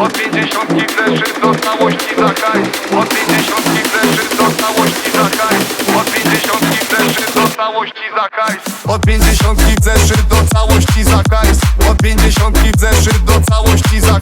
Od pięćdziesiątki fleszy do całości za hajs Od pięćdziesiątki fleszy do całości za hajs Od pięćdziesiątki fleszy do całości za hajs Od pięćdziesiątki fleszy do całości do całości za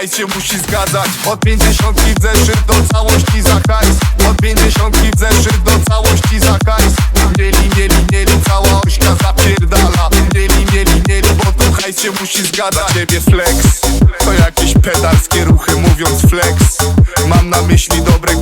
hajs się musi zgadzać. Od pięćdziesiątki fleszy do całości za hajs. Od pięćdziesiątki fleszy do całości za hajs. Mieli, mieli, mieli, cała ośka zapierdala. Mieli, mieli, mieli, bo tu hajs się musi zgadzać. Ciebie flex, to jakieś pedalskie ruchy mówiąc flex. Mam na myśli dobre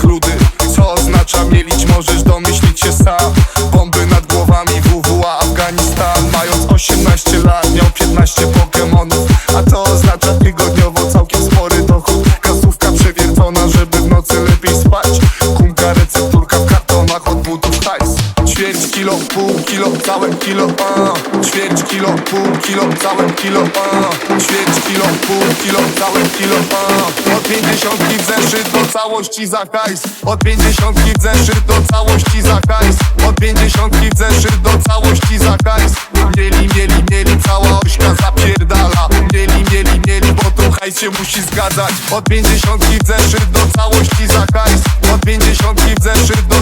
kilo, pół kilo, całe kilo, a Ćwierć kilo, pół kilo, całe kilo, a Ćwierć kilo, pół kilo, całe kilo, a Od pięćdziesiątki w zeszyt do całości za hajs. Od pięćdziesiątki w zeszyt do całości za hajs. Od pięćdziesiątki w zeszyt do całości za hajs. Mieli, mieli, mieli, cała ośka zapierdala. Mieli, mieli, mieli, bo tu hajs się musi zgadzać. Od pięćdziesiątki w zeszyt do całości za hajs. Od pięćdziesiątki w zeszyt do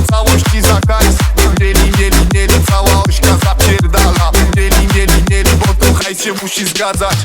się musi zgadzać